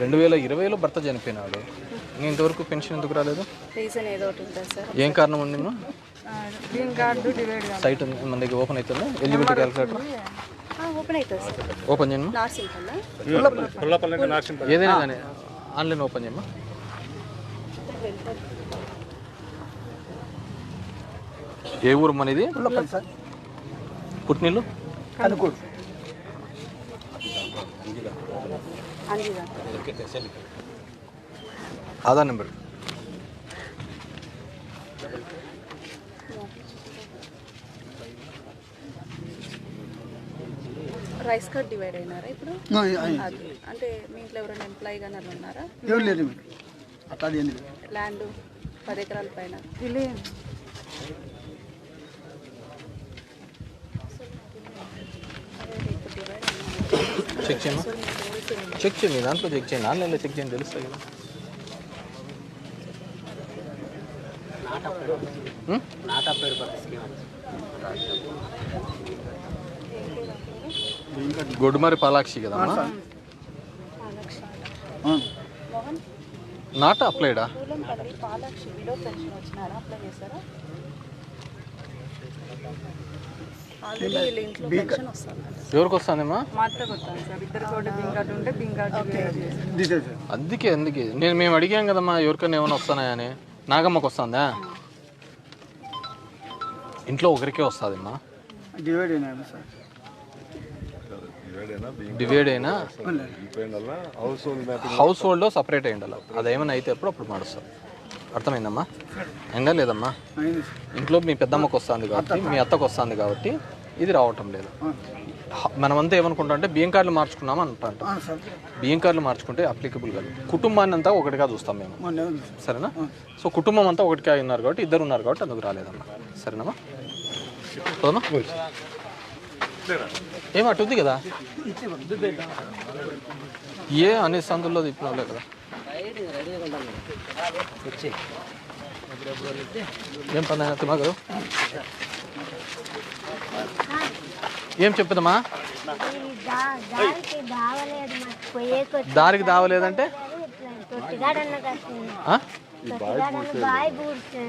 రెండు వేల ఇరవైలో భర్త చనిపోయినాడు. ఇంకా ఇంతవరకు పెన్షన్ ఎందుకు రాలేదు? రీజన్ ఏదో ఒకటి ఉంటుంది సార్. ఏం కారణం ఉంది అమ్మా? గ్రీన్ కార్డు డివైడ్ సైట్ ఉంది మన దగ్గర ఓపెన్ అవుతుందా? ఎలిజిబిలిటీ క్యాలిక్యులేటర్ ఓపెన్ అవుతుంది సార్. ఓపెన్ చేయమ్మా నార్సింగ్ ఏదైనా కానీ ఆన్లైన్ ఓపెన్ చేయమ్మా ఏ ఊరు మనది? సార్. పుట్టినిల్లు? అనుకోడు Aadhaar number rice card divide అయినారా ఇప్పుడు? అది. అంటే మీ ఇంట్లో ఎవరైనా ఎంప్లాయీ కానీ అలా ఉన్నారా? ఎవరు లేరు అట్లా ఏం లేదు. ల్యాండ్ పది ఎకరాల పైన. చెక్ చేయమ్మా చెక్ చేయండి దాంట్లో చెక్ చేయండి. ఆన్లైన్లో చెక్ చేయండి తెలుస్తాయి కదా. ఉం? గొడ్డుమారి పాలాక్షి కదమ్మా అవును. నాట్ అప్లైడా పాలాక్షి ఆల్రెడీ వీళ్ళ ఇంట్లో పెన్షన్ వస్తుంది. ఎవరికి వస్తుందమ్మా మా అత్తకు వస్తాను సార్ ఇద్దరు కూడా ఉంటే అందుకే అందుకే. నేను మేము అడిగాం కదమ్మా ఎవరికైనా ఏమైనా వస్తున్నాయని నాగమ్మకి వస్తుందా? ఇంట్లో ఒకరికే వస్తుందమ్మా. డివైడ్ అయినా సార్. డివైడ్ అయినా. హౌస్ హోల్డ్ సపరేట్ అయ్యి ఉండాలి. అదేమైనా అయితే అప్పుడు అప్పుడు మాడుస్తారు అర్థమైందమ్మా? అయిందా లేదమ్మా ఇంట్లో మీ పెద్దమ్మకి వస్తుంది కాబట్టి మీ అత్తకు వస్తుంది కాబట్టి ఇది రావటం లేదు. మనమంతా ఏమనుకుంటాం అంటే బియ్యం కార్డులు మార్చుకున్నాం సార్. బియ్యం కార్డులు మార్చుకుంటే అప్లికబుల్ కాదు. కుటుంబాన్ని అంతా ఒకటిగా చూస్తాం మేము. సరేనా? సో కుటుంబం అంతా ఒకటిగా ఉన్నారు కాబట్టి ఇద్దరు ఉన్నారు కాబట్టి అందుకు రాలేదమ్మా. సరేనమ్మా? పోదమ్మా ఏం అటు ఉంది కదా? ఏ అనే సందుల్లో తిప్పినవులే కదా. ఏం పని తిమ్మా గారు? ఏం చెప్పదమ్మా దారికి దావలేదంటే?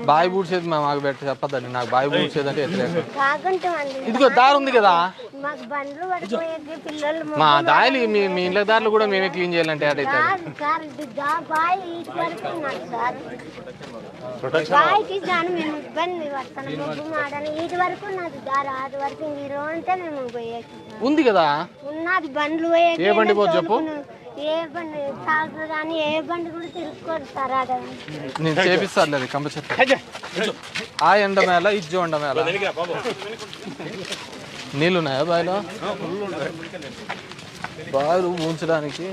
బాయి బూడ్చేది మా మాకు పెట్ట చెప్పదండి నాకు బాయి బూడ్చేది అంటే ఇదిగో దారి ఉంది కదా? మా దాయలు మీ మీ ఇంట్లో దారులు కూడా మేమే క్లీన్ చేయాలంటే అదైతే దాని మేము ఇబ్బంది పడతాను బొబ్బు మాడని ఇటు వరకు దారి ఆది వరకు మేము ఉంది కదా? ఉన్నది బండ్లు ఏ బండి పోదు చెప్పు? ఏ బండి కానీ ఏ బండి కూడా తిరుక్కోరు సార్ ఆడ. నేను చేపిస్తాను అది కంప ఆ ఎండ మేళ ఇజ్జు ఎండ మేళ. నీళ్ళు ఉన్నాయా బావిలో బావిలు ఉంచడానికి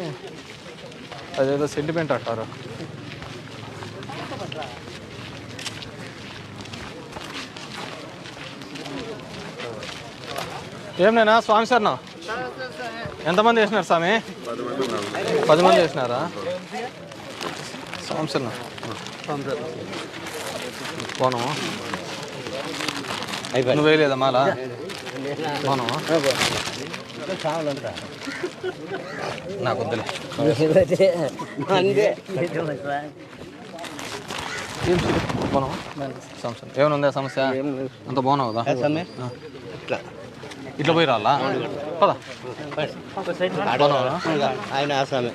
అదేదో సెంటిమెంట్ అంటారు. ఏం నేనా? స్వామి సార్నా ఎంతమంది వేసినారు స్వామి? పది మంది వేసినారా స్వామి సార్నా పోను నువ్వు వేయలేదా మాల? పోను నాకు వద్దులే. ఏమైనా ఉందా సమస్య? అంత బాగున్నావు కదా. ఇట్లా పోయి రాలా పద? ఆయన ఆసామే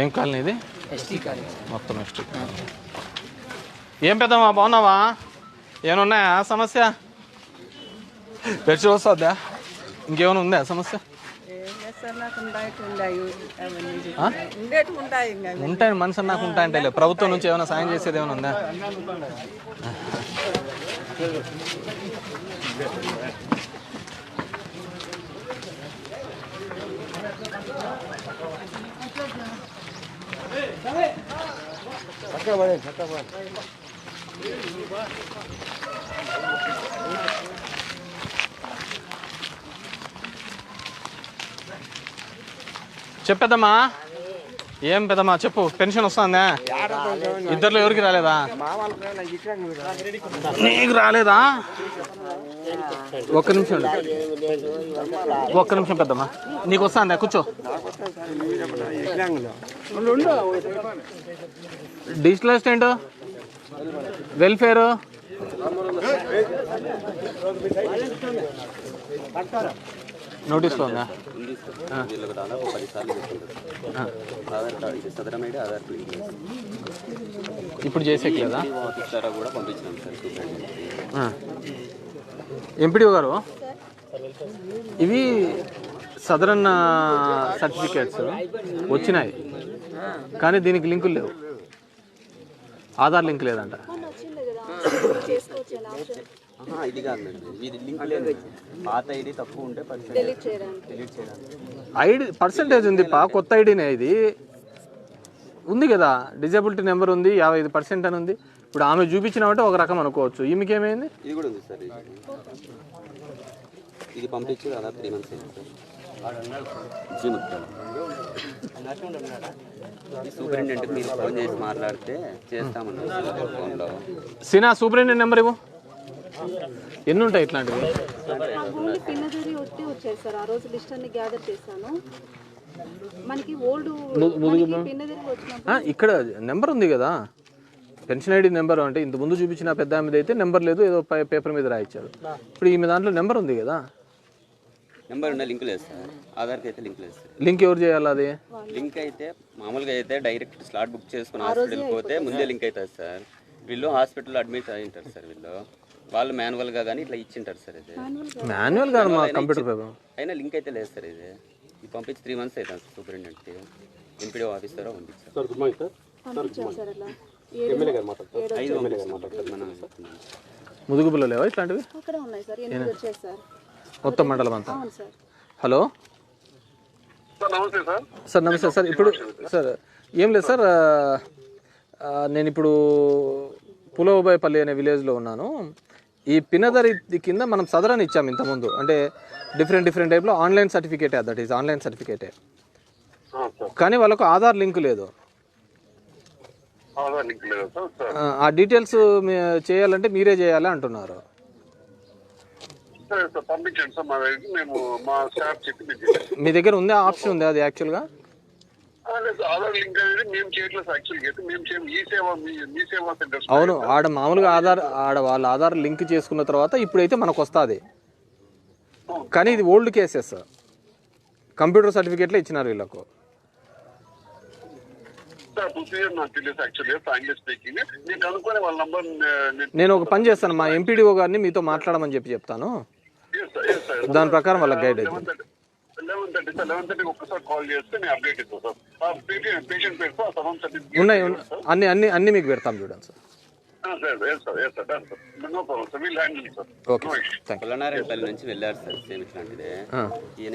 ఏం కాలనీ ఇది? మొత్తం ఎస్టీ ఏం పెద్దమ్మా బాగున్నావా? ఏమన్నాయా సమస్య? పెట్టి వస్తుందా? ఇంకేమైనా ఉందా సమస్య? ఉంటాయి మనిషి నాకు ఉంటాయంటే లేదు ప్రభుత్వం నుంచి ఏమైనా సాయం చేసేది ఏమైనా ఉందా? అక్కడ పడేసి అక్కడ ఏం పెద్దమ్మా చెప్పు పెన్షన్ వస్తుందా? ఇద్దరు ఎవరికి రాలేదా? నీకు రాలేదా? ఒక్క నిమిషం ఒక్క నిమిషం పెద్దమ్మా. నీకు వస్తుందా? కూర్చో. Digital assistant welfare? నోటీస్ ఉందా? వీళ్ళకి దాదాపు పది సార్లు చెప్తుంటారు ఆధార్ కార్డు ఇది సదరం ఐడి ఆధార్ లింక్ ఇప్పుడు చేసేట్లేదా ఆఫీస్ ద్వారా కూడా పంపించినాం సార్ సూపరింటెండెంట్కి ఎంపీడీఓ గారు? ఇవి సదరన్ సర్టిఫికేట్స్ వచ్చినాయి కానీ దీనికి లింకులు లేవు. ఆధార్ లింక్ లేదంట. ఇది కాదు మేడం ఇది లింక్ లేదు. పాత ఐడి తక్కువ ఉంటే పర్సెంట్ డిలీట్ చేయడానికి. డిలీట్ చేయడానికి. ఐడి పర్సంటేజ్ ఉంది పా కొత్త ఐడినే ఇది. ఉంది కదా డిజబిలిటీ నెంబర్ ఉంది యాభై ఐదు పర్సెంట్ అని ఉంది. ఇప్పుడు ఆమె చూపించినామంటే ఒక రకం అనుకోవచ్చు. ఈమెకి ఏమైంది ఇది కూడా ఉంది సార్ ఇది. ఇది పంపించి దాదాపు త్రీ మంత్స్ అయింది సార్. జీ ముత్తాలు ఈ సూపరింటెండెంట్కి మీరు ఫోన్ చేసి మాట్లాడితే చేస్తామన్నారు సార్ ఫోన్లో సినా సూపరింటెండెంట్ నెంబర్ ఇవ్వు. ఎన్ని ఉంటాయి ఇట్లాంటివి? నాకు ఓన్లీ పిన్నదరి ఒట్టి వచ్చాయి సార్. ఆ రోజు లిస్ట్ అన్ని గ్యాదర్ చేశాను. మనకి ఓల్డ్ పిన్నదరి వచ్చినప్పుడు ఆ, ఇక్కడ నెంబర్ ఉంది కదా. పెన్షన్ ఐడి నెంబర్ అంటే ఇంత ముందు చూపించిన పెద్ద ఆమెది అయితే నెంబర్ లేదు ఏదో పై- పేపర్ మీద రాయించారు ఇప్పుడు ఈమె దాంట్లో నెంబర్ ఉంది కదా. నెంబర్ ఉన్న లింక్ లేదు సార్. ఆధార్కి అయితే లింక్ లేదు సార్. లింక్ ఎవరు చేయాలి అది? లింక్ అయితే మామూలుగా అయితే డైరెక్ట్ స్లాట్ బుక్ చేసుకుని హాస్పిటల్ పోతే ముందే లింక్ అవుతుంది సార్. వీళ్ళు హాస్పిటల్లో అడ్మిట్ అయి ఉంటారు సార్ వీళ్ళు. వాళ్ళు మాన్యువల్గా కానీ ఇట్లా ఇచ్చింటారు సార్ ఇది. మాన్యువల్ కాదు మా కంప్యూటర్ పేపర్. అయినా లింక్ అయితే లేదు సార్ ఇది. ఇది పంపించి త్రీ మంత్స్ అవుతుంది సార్ సూపరింటెండెంట్కి ఎంపీడీ ఆఫీస్ ద్వారా పంపించారు. పంపించాను సార్. అలా ఐదు పంపిస్తాం. మన ముదుగు పిల్లలు లేవా ఇట్లాంటివి? సార్. సార్. మొత్తం మండలం అంతా. అవును సార్. హలో? నమస్తే సార్. సార్ నమస్తే సార్. ఇప్పుడు సార్ ఏం లేదు సార్ నేను ఇప్పుడు పులవబాయిపల్లి అనే విలేజ్లో ఉన్నాను. ఈ పినదరి కింద మనం సదరని ఇచ్చాము ఇంతకుముందు. అంటే డిఫరెంట్ డిఫరెంట్ టైప్లో ఆన్లైన్ సర్టిఫికేటే దట్ ఈస్ ఆన్లైన్ సర్టిఫికేటే కానీ వాళ్ళకు ఆధార్ లింక్ లేదు. ఆ, డీటెయిల్స్ చేయాలంటే మీరే చేయాలి అంటున్నారు. మా దగ్గర ఉందా ఆప్షన్ ఉంది అది యాక్చువల్గా ఆధార్ లింక్ అనేది మేము చేయట్లేదు సార్ యాక్చువల్గా. అయితే మేము చేయం ఈ సేవ మీ మీ సేవా సెంటర్స్ అవును ఆడ మామూలుగా ఆధార్ ఆడ వాళ్ళ ఆధార్ లింక్ చేసుకున్న తర్వాత ఇప్పుడైతే మనకు వస్తుంది కానీ ఇది ఓల్డ్ కేసెస్ కంప్యూటర్ సర్టిఫికేట్లో ఇచ్చినారు వీళ్ళకు. నేను ఒక పని చేస్తాను. మా ఎంపీడీఓ గారిని మీతో మాట్లాడమని చెప్పి చెప్తాను. దాని ప్రకారం వాళ్ళకి guide thirty eleven thirty sir eleven థర్టీకి ఒక్కసారి కాల్ చేస్తే నేను అప్డేట్ ఇస్తాను సార్. ఆ పేషెంట్ పేషెంట్ పేరు సార్ సెవెన్ థర్టీ ఉన్నాయి. అన్ని అన్ని అన్ని మీకు పెడతాం చూడండి సార్. పుల్లనారాయణపల్లి నుంచి వెళ్ళారు సార్ సేమ్ ఇట్లాంటిదే. ఈయన